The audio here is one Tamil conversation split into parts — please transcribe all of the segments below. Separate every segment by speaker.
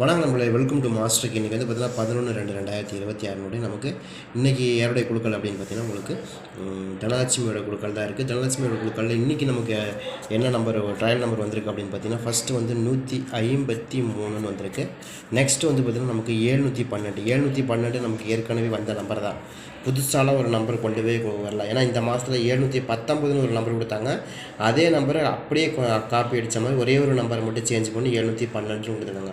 Speaker 1: வணக்கம் நம்மளை வெல்கம் டு மாஸ்டருக்கு இன்றைக்கி வந்து பார்த்தீங்கன்னா பதினொன்று ரெண்டு ரெண்டாயிரத்தி இருபத்தி ஆறுனுடைய நமக்கு இன்றைக்கி யாருடைய குழுக்கள் அப்படின்னு பார்த்தீங்கன்னா உங்களுக்கு தனலட்சுமியோட குழுக்கள் தான் இருக்குது தனலட்சுமியோட குழுக்களில் இன்றைக்கி நமக்கு என்ன நம்பர் ட்ரையல் நம்பர் வந்திருக்கு அப்படின்னு பார்த்தீங்கன்னா ஃபஸ்ட்டு வந்து நூற்றி ஐம்பத்தி மூணுன்னு வந்திருக்கு. நெக்ஸ்ட்டு வந்து பார்த்திங்கன்னா நமக்கு ஏழ்நூற்றி பன்னெண்டு. ஏழ்நூற்றி பன்னெண்டு நமக்கு ஏற்கனவே வந்த நம்பர் தான். புதுசாலாம் ஒரு நம்பர் கொண்டு போய் கொ- ஏன்னா இந்த மாதத்தில் ஏழ்நூற்றி பத்தொம்பதுன்னு ஒரு நம்பர் கொடுத்தாங்க. அதே நம்பரை அப்படியே காப்பி அடித்த மாதிரி ஒரே ஒரு நம்பரை மட்டும் சேஞ்ச் பண்ணி ஏழ்நூற்றி பன்னெண்டுன்னு கொடுத்துருந்தாங்க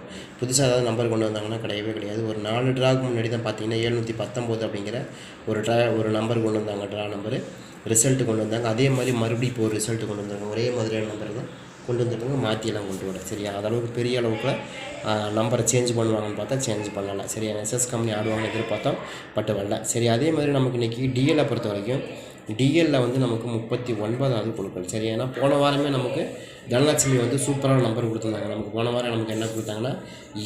Speaker 1: புதுசாக ஏதாவது நம்பர் கொண்டு வந்தாங்கன்னா கிடையவே கிடையாது. ஒரு நாலு ட்ராக்கு முன்னாடி தான் பார்த்தீங்கன்னா எழுநூற்றி பத்தொம்போது அப்படிங்கிற ஒரு ட்ரா ஒரு நம்பர் கொண்டு வந்தாங்க ட்ரா நம்பரு. ரிசல்ட்டு கொண்டு வந்தாங்க. அதே மாதிரி மறுபடியும் இப்போ ஒரு ரிசல்ட் கொண்டு வந்தாங்க ஒரே மாதிரியான நம்பர் தான் கொண்டு வந்துருக்காங்க. மாற்றியெல்லாம் கொண்டு வர சரியா? அதளவுக்கு பெரிய அளவுக்கு நம்பரை சேஞ்ச் பண்ணுவாங்கன்னு பார்த்தா சேஞ்ச் பண்ணலாம் சரியா? எஸ்எஸ் கம்பெனி ஆடுவாங்கன்னு எதிர்பார்த்தோம் பட் வரல. சரி அதே மாதிரி நமக்கு இன்றைக்கி டிஎலை பொறுத்த வரைக்கும் டிஎல்ல வந்து நமக்கு முப்பத்தி ஒன்பதாவது குழுக்கள் சரி ஏன்னா போன வாரமே நமக்கு தனலட்சுமி வந்து சூப்பரான நம்பர் கொடுத்துருந்தாங்க. நமக்கு போன வாரம் நமக்கு என்ன கொடுத்தாங்கன்னா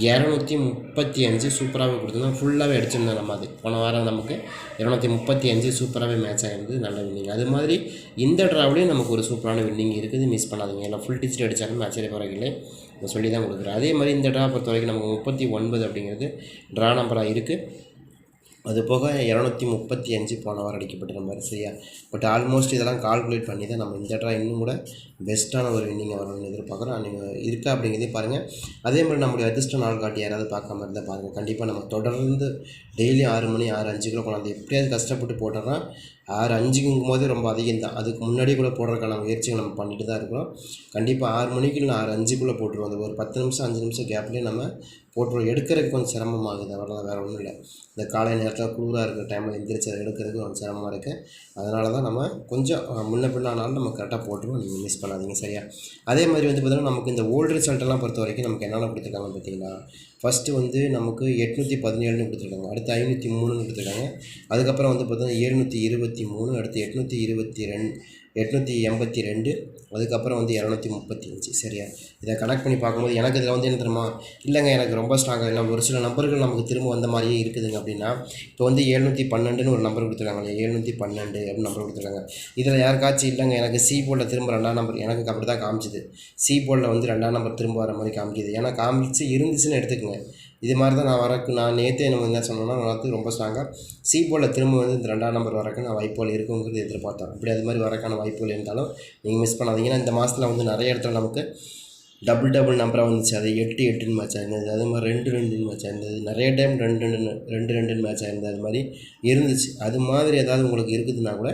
Speaker 1: இரநூத்தி முப்பத்தி அஞ்சு சூப்பராகவே கொடுத்துருந்தோம் ஃபுல்லாகவே அடிச்சிருந்தோம் நம்ம அது. போன வாரம் நமக்கு இரநூத்தி முப்பத்தி அஞ்சு சூப்பராகவே மேட்ச் ஆகிருந்தது நல்ல வின்னிங் அது மாதிரி இந்த ட்ராவ்லேயும் நமக்கு ஒரு சூப்பரான வின்னிங் இருக்குது. மிஸ் பண்ணாதீங்க. எல்லாம் ஃபுல் டிஜிட் அடித்தாலும் ஆச்சரியப்படுறதில்லை நம்ம சொல்லி தான் கொடுக்குறேன். அதே மாதிரி இந்த ட்ரா பொறுத்த வரைக்கும் நமக்கு முப்பத்தி ஒன்பது அப்படிங்கிறது ட்ரா நம்பராக இருக்குது அது போக இரநூத்தி முப்பத்தி அஞ்சு போன வாரம் அடிக்கப்பட்ட நம்பர் சரியா பட் ஆல்மோஸ்ட் இதெல்லாம் கால்குலேட் பண்ணி தான் நம்ம இந்த ட்ரா இன்னும் கூட பெஸ்ட்டான ஒரு வின்னிங் வரணும்னு எதிர்பார்க்குறோம். நீங்கள் இருக்கா அப்படிங்கிறதே பாருங்கள் அதே மாதிரி நம்முடைய அதிர்ஷ்ட நாள் காட்டி யாராவது பார்க்காம இருந்தால் பாருங்கள் கண்டிப்பாக நம்ம தொடர்ந்து டெய்லி ஆறு மணி ஆறு அஞ்சு கிலோ கொண்டாந்து எப்படியாவது கஷ்டப்பட்டு போட்டுறோம் ஆறு அஞ்சுங்கும் போது ரொம்ப அதிகம் தான் அதுக்கு முன்னாடி கூட போடுறதுக்கான முயற்சிகள் நம்ம பண்ணிட்டு தான் இருக்கிறோம். கண்டிப்பாக ஆறு மணிக்கு இல்லை ஆறு அஞ்சுக்குள்ளே போட்டுருவோம் அந்த ஒரு பத்து நிமிஷம் அஞ்சு நிமிஷம் கேப்லேயே நம்ம போட்டுருவோம். எடுக்கிறதுக்கு கொஞ்சம் சிரமமாகுது அவ்வளோதான் வேறு ஒன்றும் இல்லை. இந்த காலை நேரத்தில் குளிராக இருக்கிற டைமில் எந்திரிச்சு அதை எடுக்கிறதுக்கு கொஞ்சம் சிரமமாக இருக்குது அதனால தான் நம்ம கொஞ்சம் முன்ன பின்ன ஆனாலும் நம்ம கரெக்டாக போட்டுருவோம். நீங்கள் மிஸ் பண்ணாதீங்க. சரியா? அதே மாதிரி வந்து பார்த்திங்கன்னா நமக்கு இந்த ஓல்டு ரிசல்ட்டெல்லாம் பொறுத்த வரைக்கும் நமக்கு என்னென்ன கொடுத்துருக்காங்க பார்த்தீங்கன்னா ஃபஸ்ட்டு வந்து நமக்கு எட்நூற்றி பதினேழுன்னு கொடுத்துருக்காங்க. அடுத்து ஐநூற்றி மூணுன்னு கொடுத்துருக்காங்க. அதுக்கப்புறம் வந்து பார்த்தோன்னா எழுநூற்றி இருபத்தி மூணு அடுத்து எட்நூற்றி இருபத்தி ரெண்டு எட்நூற்றி எண்பத்தி ரெண்டு அதுக்கப்புறம் வந்து இரநூத்தி முப்பத்தி அஞ்சு. சரியா? இதை கனெக்ட் பண்ணி பார்க்கும்போது எனக்கு இதில் வந்து என்ன தெரியுமா? இல்லைங்க எனக்கு ரொம்ப ஸ்ட்ராங்காக இல்லை. ஒரு சில நம்பர்கள் நமக்கு திரும்ப வந்த மாதிரியே இருக்குதுங்க அப்படின்னா இப்போ வந்து எழுநூற்றி பன்னெண்டுன்னு ஒரு நம்பர் கொடுத்துருக்காங்க இல்லையா? எழுநூற்றி பன்னெண்டு அப்படின்னு நம்பர் கொடுத்துருக்காங்க. இதில் யாருக்காச்சும் இல்லைங்க எனக்கு சி போர்டில் திரும்ப ரெண்டாம் நம்பர் எனக்கு அப்படி தான் காமிச்சிது. சி போர்டில் வந்து ரெண்டாம் நம்பர் திரும்ப வர மாதிரி காமிக்குது. ஏன்னா காமிச்சு இருந்துச்சுன்னு எடுத்துக்கங்க. இது மாதிரி தான் நான் வரக்கு நான் நேற்றே நம்ம என்ன சொன்னோன்னா நான் வந்து ரொம்ப ஸ்ட்ராங்காக சி போர்டில் திரும்ப வந்து இந்த ரெண்டாம் நம்பர் வரக்கு நான் வாய்ப்புகள் இருக்குங்கிறது எதிர்பார்த்தேன். அப்படி அது மாதிரி வரக்கான வாய்ப்புகள் இருந்தாலும் நீங்கள் மிஸ் பண்ணாதீங்கன்னா இந்த மாதத்தில் வந்து நிறைய இடத்துல நமக்கு டபுள் டபுள் நம்பராக வந்துச்சு. அது எட்டு எட்டுன்னு மேட்ச் ஆயிருந்தது. அதே மாதிரி ரெண்டு ரெண்டுன்னு மேட்ச் ஆயிருந்தது. நிறைய டைம் ரெண்டு ரெண்டு ரெண்டு ரெண்டுன்னு மேட்ச் ஆயிருந்தது. அது மாதிரி இருந்துச்சு. அது மாதிரி ஏதாவது உங்களுக்கு இருக்குதுன்னா கூட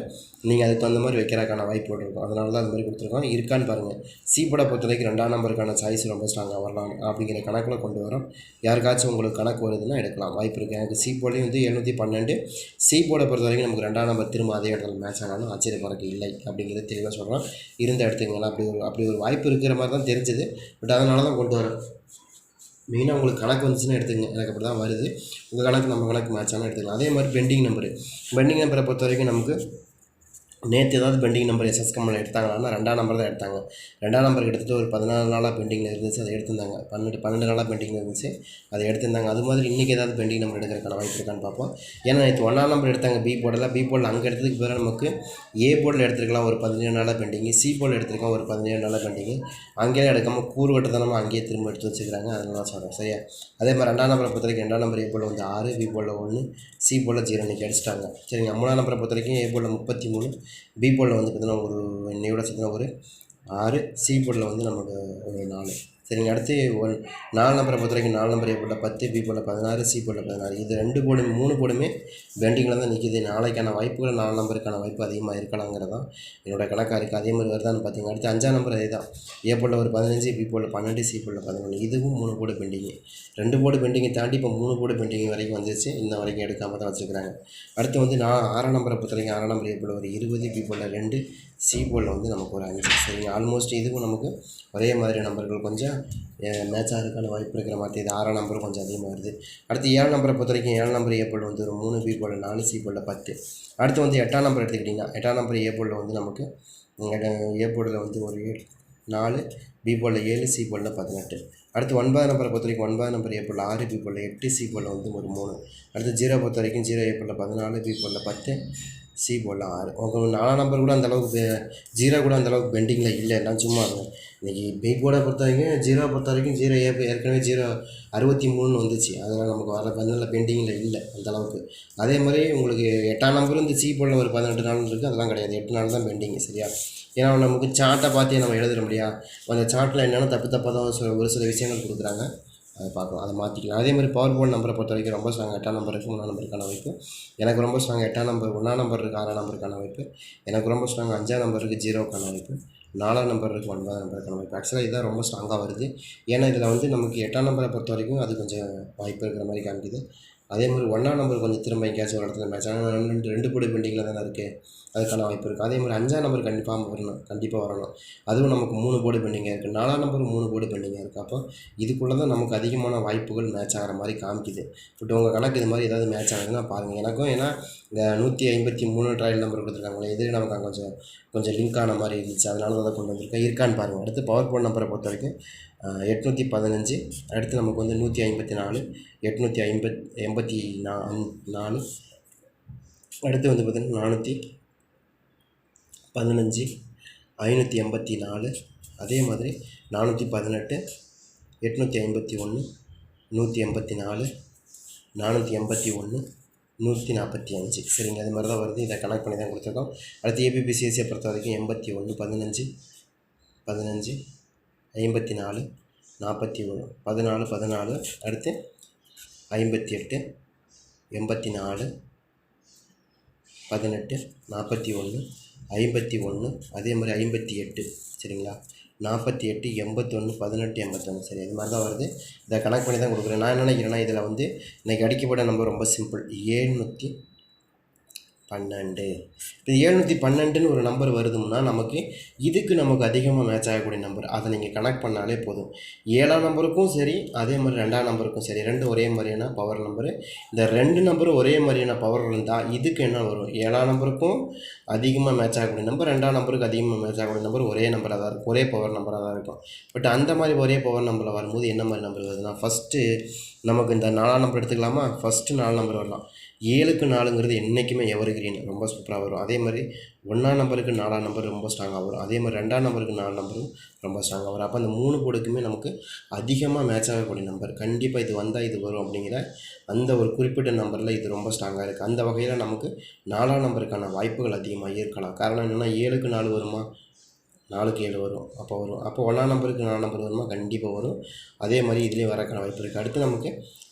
Speaker 1: நீங்கள் அதுக்கு தகுந்த மாதிரி வைக்கிறதுக்கான வாய்ப்பு இருக்கும். அதனால தான் அது மாதிரி கொடுத்துருக்கோம். இருக்கான்னு பாருங்கள் சீப்படை பொறுத்த வரைக்கும் ரெண்டாம் நம்பருக்கான சாய்ஸ் ரொம்ப ஸ்ட்ராங்காக வரலாம் அப்படிங்கிற கணக்கில் கொண்டு வரோம். யாருக்காச்சும் உங்களுக்கு கணக்கு வருதுன்னா எடுக்கலாம். வாய்ப்பு இருக்குது எனக்கு சி போலையும் வந்து எழுநூற்றி பன்னெண்டு. சி பொறுத்த வரைக்கும் நமக்கு ரெண்டாம் நம்பர் திரும்ப அதே இடத்துல மேட்ச் ஆனாலும் ஆச்சரியப்படுறதுக்கு இல்லை அப்படிங்கிறது தெளிவாக சொல்கிறோம் இருந்த இடத்துங்களா அப்படி ஒரு அப்படி ஒரு வாய்ப்பு இருக்கிற மாதிரி தான் தெரிஞ்சுது. பட் அதனால தான் கொண்டு வரோம். மெயினாக உங்களுக்கு கணக்கு வந்துச்சுன்னா எடுத்துங்க எனக்கு அப்படி தான் வருது. உங்கள் கணக்கு நம்ம கணக்கு மேட்ச் ஆனால் எடுத்துக்கலாம். அதே மாதிரி பெண்டிங் நம்பரு பெண்டிங் நம்பரை பொறுத்த வரைக்கும் நமக்கு நேற்று ஏதாவது பெண்டிங் நம்பர் எஸ்எஸ் கம்பெனியில் எடுத்தாங்கன்னா ரெண்டாம் நம்பர் தான் எடுத்தாங்க. ரெண்டாம் நம்பர் கிட்டத்தட்ட ஒரு பதினாலு நாளாக பெண்டிங்கில் இருந்துச்சு அதை எடுத்திருந்தாங்க. பன்னெண்டு பன்னெண்டு நாளாக பெண்டிங்கில் இருந்துச்சு அதை எடுத்திருந்தாங்க. அது மாதிரி இன்றைக்கி ஏதாவது பெண்டிங் நம்பர் எடுக்கிறதுக்கான வாய்ப்பு இருக்கான்னு பார்ப்போம். ஏன்னா நேற்று ஒன்றாம் நம்பர் எடுத்தாங்க பி போர்டில் பி போர்டில் அங்கே எடுத்ததுக்கு பிறகு நமக்கு ஏ போர்டில் எடுத்துருக்கலாம் ஒரு பதினேழு நாளாக பெண்டிங்கு. சி போர்டில் எடுத்துருக்கோம் ஒரு பதினேழு நாளாக பெண்டிங்கு. அங்கேயே எடுக்காமல் கூறுகட்டத்தனமாக அங்கேயே திரும்ப எடுத்து வச்சுக்கிறாங்க. அதனால சொல்கிறேன் சரியா? அதே மாதிரி ரெண்டாம் நம்பரை பொறுத்த வரைக்கும் ரெண்டாம் நம்பர் ஏ போர்டில் வந்து ஆறு பி போர்டில் ஒன்று சி போர்டில் ஜீரோ இன்றைக்கி அடிச்சிட்டாங்க. சரிங்க மூணாம் நம்பரை பொறுத்த வரைக்கும் ஏ போர்டில் முப்பத்தி மூணு பி போர்டில் வந்து பார்த்தீங்கன்னா ஒரு இன்னையோட சேர்த்துனா ஒரு ஆறு சி போர்டில் வந்து நமக்கு ஒரு நாலு. சரிங்க அடுத்து ஒன் நாலு நம்பரை பொறுத்த வரைக்கும் நாலு நம்பர் ஏ பத்து பி போர்டில் பதினாறு சி போர்டில் பதினாறு இது ரெண்டு போர்டு மூணு போர்டுமே பெண்டிங்கில் தான் நிற்கிது நாளைக்கான வாய்ப்புகள் நாலு நம்பருக்கான வாய்ப்பு அதிகமாக இருக்கலாங்கிறது தான் என்னோட கணக்காக இருக்குது அதே மாதிரி வருதான்னு பார்த்தீங்கன்னா அடுத்து அஞ்சாம் நம்பர் அதே தான். ஏ ஒரு பதினஞ்சு பி போர்டில் பன்னெண்டு சி போர்டில் பதினொன்று இதுவும் மூணு போர்டு பெண்டிங்கு ரெண்டு போர்டு பெண்டிங்கை தாண்டி இப்போ மூணு போர்டு பெண்டிங் வரைக்கும் வந்துருச்சு. இன்ன வரைக்கும் எடுக்காமல் தான் வச்சுருக்காங்க அடுத்து வந்து நான் ஆறாம் நம்பரை பொறுத்த வரைக்கும் ஆறாம் நம்பர் ஏ ஒரு இருபது பி போர்டில் ரெண்டு சி போர்டில் வந்து நமக்கு ஒரு அஞ்சு. சரிங்க ஆல்மோஸ்ட் இதுவும் நமக்கு ஒரே மாதிரி நம்பர்கள் கொஞ்சம் மேட்ச் ஆகிறதுக்கான வாய்ப்பு இருக்கிற மாதிரி இது ஆறாம் நம்பரும் கொஞ்சம் அதிகமாக வருது. அடுத்து ஏழு நம்பரை பொறுத்த வரைக்கும் ஏழு நம்பர் ஏ வந்து ஒரு மூணு பி போல் நாலு சி போர்டில் பத்து. அடுத்து வந்து எட்டாம் நம்பர் எடுத்துக்கிட்டிங்கன்னா எட்டாம் நம்பர் ஏ வந்து நமக்கு ஏ வந்து ஒரு ஏழு நாலு பி போலில் ஏழு சி போலில் பதினெட்டு. அடுத்து ஒன்பது நம்பரை பொறுத்த வரைக்கும் ஒன்பது நம்பர் ஏ ஆறு பி போர்டில் எட்டு சி போலில் வந்து ஒரு மூணு. அடுத்து ஜீரோ பொறுத்த வரைக்கும் ஜீரோ ஏ பதினாலு பி போலில் பத்து சி போடலாம். ஆறு உங்களுக்கு நாலாம் நம்பர் கூட அந்தளவுக்கு ஜீரோ கூட அந்தளவுக்கு பெண்டிங்கில் இல்லை. எல்லாம் சும்மா இன்றைக்கி பிக் போர்டை பொறுத்த வரைக்கும் ஜீரோ பொறுத்த வரைக்கும் ஜீரோ ஏ ஏற்கனவே ஜீரோ அறுபத்தி மூணுன்னு வந்துச்சு. அதனால் நமக்கு வர பதினில் பெண்டிங்கில் இல்லை அந்தளவுக்கு அதே மாதிரி உங்களுக்கு எட்டாம் நம்பரும் இந்த சி போர்டில் ஒரு பதினெட்டு நாள் இருக்குது அதெல்லாம் கிடையாது. எட்டு நாள் தான் பெண்டிங் சரியா? ஏன்னா நமக்கு சார்ட்டை பார்த்தே நம்ம எழுதுற முடியா? அந்த சார்ட்டில் என்னென்ன தப்பு தப்பாக தான் சில ஒரு சில விஷயங்கள் கொடுக்குறாங்க. அதை பார்க்கலாம். அதை மாற்றிக்கலாம் அதே மாதிரி பவர் போர்ட் நம்பரை பொறுத்த வரைக்கும் ரொம்ப ஸ்ட்ராங் எட்டாம் நம்பர் இருக்குது மூணாம் நம்பருக்கான வாய்ப்பு எனக்கு ரொம்ப ஸ்ட்ராங் எட்டாம் நம்பர் ஒன்றாம் நம்பர் இருக்குது ஆறாம் நம்பருக்கான வாய்ப்பு எனக்கு ரொம்ப ஸ்ட்ராங் அஞ்சாம் நம்பர் இருக்குது ஜீரோக்கான வாய்ப்பு நாலாம் நம்பர் இருக்குது ஒன்பதாம் நம்பருக்கான வாய்ப்பு ஆக்சுவலாக இதுதான் ரொம்ப ஸ்ட்ராங்காக வருது. ஏன்னா இதில் வந்து நமக்கு எட்டாம் நம்பரை பொறுத்த வரைக்கும் அது கொஞ்சம் வாய்ப்பு இருக்கிற மாதிரி காமிக்குது. அதே மாதிரி ஒன்றாம் நம்பர் கொஞ்சம் திரும்ப எங்கேயாச்சும் ஒரு இடத்துல மேட்ச் ஆனால் ரெண்டு ரெண்டு போடி பெண்டிங்கில் தானே இருக்குது அதுக்கான வாய்ப்பு இருக்குது அதே மாதிரி அஞ்சாம் நம்பர் கண்டிப்பாக வரணும். கண்டிப்பாக வரணும். அதுவும் நமக்கு மூணு போர்டு பெண்டிங்காக இருக்குது நாலாம் நம்பர் மூணு போர்டு பெண்டிங்காக இருக்குது அப்போ இதுக்குள்ளே தான் நமக்கு அதிகமான வாய்ப்புகள் மேட்ச் ஆகிற மாதிரி காமிக்குது. பட் உங்கள் கணக்கு இது மாதிரி ஏதாவது மேட்ச் ஆகுதுன்னா பாருங்கள் எனக்கும் ஏன்னா இந்த நூற்றி ஐம்பத்தி மூணு ட்ரையல் நம்பர் கொடுத்துருக்காங்களே இது நமக்கு அங்கே கொஞ்சம் கொஞ்சம் லிங்க் ஆன மாதிரி இருந்துச்சு. அதனால தான் கொண்டு வந்திருக்கேன். இருக்கான்னு பாருங்கள் அடுத்து பவர் போர்டு நம்பரை பொறுத்த வரைக்கும் எட்நூற்றி பதினஞ்சு. அடுத்து நமக்கு வந்து நூற்றி ஐம்பத்தி நாலு எட்நூற்றி ஐம்பத் எண்பத்தி நா நாலு. அடுத்து வந்து பார்த்திங்கன்னா நானூற்றி பதினஞ்சு ஐநூற்றி எண்பத்தி நாலு அதே மாதிரி நானூற்றி பதினெட்டு எட்நூற்றி ஐம்பத்தி ஒன்று நூற்றி எண்பத்தி நாலு நானூற்றி எண்பத்தி ஒன்று நூற்றி நாற்பத்தி அஞ்சு. சரிங்க அது மாதிரி தான் வருது. இதை கனெக்ட் பண்ணி தான் கொடுத்துருக்கோம். அடுத்து ஏபிபிசிஎஸ்சியை பொறுத்த வரைக்கும் எண்பத்தி ஒன்று பதினஞ்சு பதினஞ்சு ஐம்பத்தி நாலு நாற்பத்தி ஒன்று பதினாலு பதினாலு அடுத்து ஐம்பத்தி எட்டு எண்பத்தி நாலு பதினெட்டு நாற்பத்தி ஒன்று ஐம்பத்தி ஒன்று அதே மாதிரி ஐம்பத்தி எட்டு சரிங்களா? நாற்பத்தி எட்டு எண்பத்தொன்று பதினெட்டு எண்பத்தொன்று சரி இது மாதிரி தான் வருது. இதை கணக்கு பண்ணி தான் கொடுக்குறேன். நான் என்ன நினைக்கிறேன்னா இதில் வந்து இன்றைக்கி அடிக்கப்பட்ட நம்பர் ரொம்ப சிம்பிள் ஏழ்நூற்றி பன்னெண்டு. இப்போ ஏழ்நூற்றி பன்னெண்டுன்னு ஒரு நம்பர் வருதும்னா நமக்கு இதுக்கு நமக்கு அதிகமாக மேட்ச் ஆகக்கூடிய நம்பர் அதை நீங்கள் கனெக்ட் பண்ணாலே போதும். ஏழாம் நம்பருக்கும் சரி அதே மாதிரி ரெண்டாம் நம்பருக்கும் சரி ரெண்டும் ஒரே மாதிரியான பவர் நம்பரு இந்த ரெண்டு நம்பரும் ஒரே மாதிரியான பவர் இருந்தால் இதுக்கு என்ன வரும்? ஏழாம் நம்பருக்கும் அதிகமாக மேட்ச் ஆகக்கூடிய நம்பர் ரெண்டாம் நம்பருக்கு அதிகமாக மேட்ச் ஆகக்கூடிய நம்பர் ஒரே நம்பராக தான் இருக்கும். ஒரே பவர் நம்பராக தான் இருக்கும். பட் அந்த மாதிரி ஒரே பவர் நம்பரில் வரும்போது என்ன மாதிரி நம்பர் வருதுன்னா ஃபஸ்ட்டு நமக்கு இந்த நாலாம் நம்பர் எடுத்துக்கலாமா? ஃபஸ்ட்டு நாலு நம்பர் வரலாம். ஏழுக்கு நாலுங்கிறது என்றைக்குமே எவர் கிரீன் ரொம்ப சூப்பராக வரும். அதே மாதிரி ஒன்றாம் நம்பருக்கு நாலாம் நம்பர் ரொம்ப ஸ்ட்ராங்காக வரும். அதே மாதிரி ரெண்டாம் நம்பருக்கு நாலு நம்பரும் ரொம்ப ஸ்ட்ராங்காக வரும். அப்போ அந்த மூணு போர்டுக்குமே நமக்கு அதிகமாக மேட்ச் ஆகக்கூடிய நம்பர். கண்டிப்பாக இது வந்தால் இது வரும் அப்படிங்கிற அந்த ஒரு குறிப்பிட்ட நம்பரில் இது ரொம்ப ஸ்ட்ராங்காக இருக்குது அந்த வகையில் நமக்கு நாலாம் நம்பருக்கான வாய்ப்புகள் அதிகமாக இருக்கலாம். காரணம் என்னென்னா ஏழுக்கு நாலு வருமா? நாலுக்கு ஏழு வரும். அப்போ வரும். அப்போ ஒன்றாம் நம்பருக்கு நாலு நம்பர் வருமா? கண்டிப்பாக வரும். அதே மாதிரி இதுலேயும் வரக்கான வாய்ப்பு இருக்குது அடுத்து நமக்கு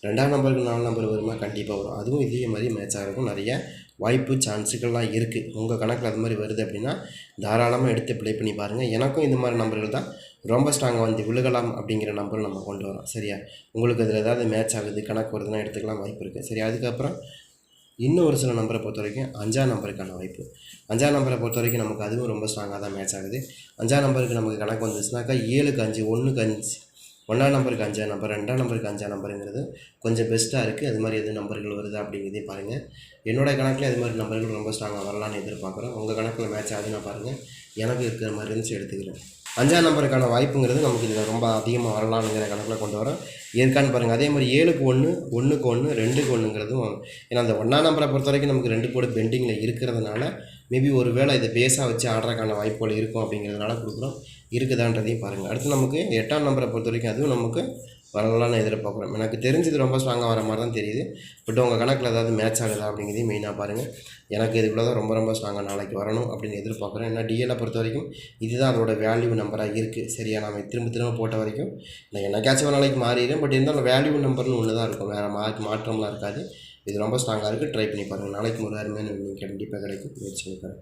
Speaker 1: ரெண்டாம் நம்பருக்கு நாலு நம்பர் வருமா? கண்டிப்பாக வரும். அதுவும் இதே மாதிரி மேட்ச் ஆகிறதுக்கும் நிறைய வாய்ப்பு சான்ஸுகள்லாம் இருக்குது உங்கள் கணக்கில் அது மாதிரி வருது அப்படின்னா தாராளமாக எடுத்து ப்ளே பண்ணி பாருங்கள் எனக்கும் இந்த மாதிரி நம்பர்கள் தான். ரொம்ப ஸ்ட்ராங்காக வந்து விழுகலாம் அப்படிங்கிற நம்பர் நம்ம கொண்டு வரோம். சரியா? உங்களுக்கு அதில் ஏதாவது மேட்ச் ஆகுது கணக்கு வருதுன்னா எடுத்துக்கலாம். வாய்ப்பு இருக்குது சரி அதுக்கப்புறம் இன்னும் ஒரு சில நம்பரை பொறுத்த வரைக்கும் அஞ்சாம் நம்பருக்கான வாய்ப்பு. அஞ்சாம் நம்பரை பொறுத்த வரைக்கும் நமக்கு அதுவும் ரொம்ப ஸ்ட்ராங்காக தான் மேட்ச் ஆகுது. அஞ்சாம் நம்பருக்கு நமக்கு கணக்கு வந்துச்சுனாக்கா ஏழுக்கு அஞ்சு ஒன்றுக்கு அஞ்சு. ஒன்றாம் நம்பருக்கு அஞ்சாம் நம்பர் ரெண்டாம் நம்பருக்கு அஞ்சாம் நம்பருங்கிறது கொஞ்சம் பெஸ்ட்டாக இருக்குது அது மாதிரி எது நம்பர்கள் வருது அப்படிங்கிறதையும் பாருங்கள் என்னோடய கணக்கில் அது மாதிரி நம்பர்கள் ரொம்ப ஸ்ட்ராங்காக வரலான்னு எதிர்பார்க்குறேன் உங்கள் கணக்கில் மேட்ச் ஆகுதுன்னா பாருங்கள் எனக்கு இருக்கிற மாதிரி இருந்துச்சு எடுத்துக்கிறேன். அஞ்சாம் நம்பருக்கான வாய்ப்புங்கிறது நமக்கு இதில் ரொம்ப அதிகமாக வரலாம்ங்கிற கணக்கில் கொண்டு வரோம். இருக்கான்னு பாருங்கள் அதே மாதிரி ஏழுக்கு ஒன்று ஒன்றுக்கு ஒன்று ரெண்டுக்கு ஒன்றுங்கிறதும் ஏன்னா அந்த ஒன்றாம் நம்பரை பொறுத்த வரைக்கும் நமக்கு ரெண்டு போடு பெண்டிங்கில் இருக்கிறதுனால மேபி ஒரு வேளை இதை பேஸாக வச்சு ஆடுறதுக்கான வாய்ப்புகள் இருக்கும் அப்படிங்கிறதுனால கொடுக்குறோம். இருக்குதான்றதையும் பாருங்கள். அடுத்து நமக்கு எட்டாம் நம்பரை பொறுத்த வரைக்கும் அதுவும் நமக்கு வரலாம்னு எதிர்பார்க்குறோம் எனக்கு தெரிஞ்சது ரொம்ப ஸ்ட்ராங்காக வர மாதிரி தான் தெரியுது. பட் உங்கள் கணக்கில் ஏதாவது மேட்ச் ஆகுதா அப்படிங்கிறதையும் மெயினாக பாருங்கள் எனக்கு இதுக்குள்ளே தான் ரொம்ப ரொம்ப ஸ்ட்ராங்காக நாளைக்கு வரணும் அப்படின்னு எதிர்பார்க்குறேன். ஏன்னா டிஎலை பொறுத்த வரைக்கும் இதுதான் அதோட வேல்யூ நம்பராக இருக்குது சரியா நம்ம திரும்ப திரும்ப போட்ட வரைக்கும். நான் என்னைக்காச்சும் ஒரு நாளைக்கு மாறிடுறேன். பட் இருந்தாலும் வேல்யூ நம்பர்னு ஒன்று தான் இருக்கும். வேறு மா மாற்றம்லாம் இருக்காது. இது ரொம்ப ஸ்ட்ராங்காக இருக்குது ட்ரை பண்ணி பாருங்கள் நாளைக்கு ஒரு அருமையான கண்டிப்பாக கிடைக்கும். முயற்சி பண்ணுறேன்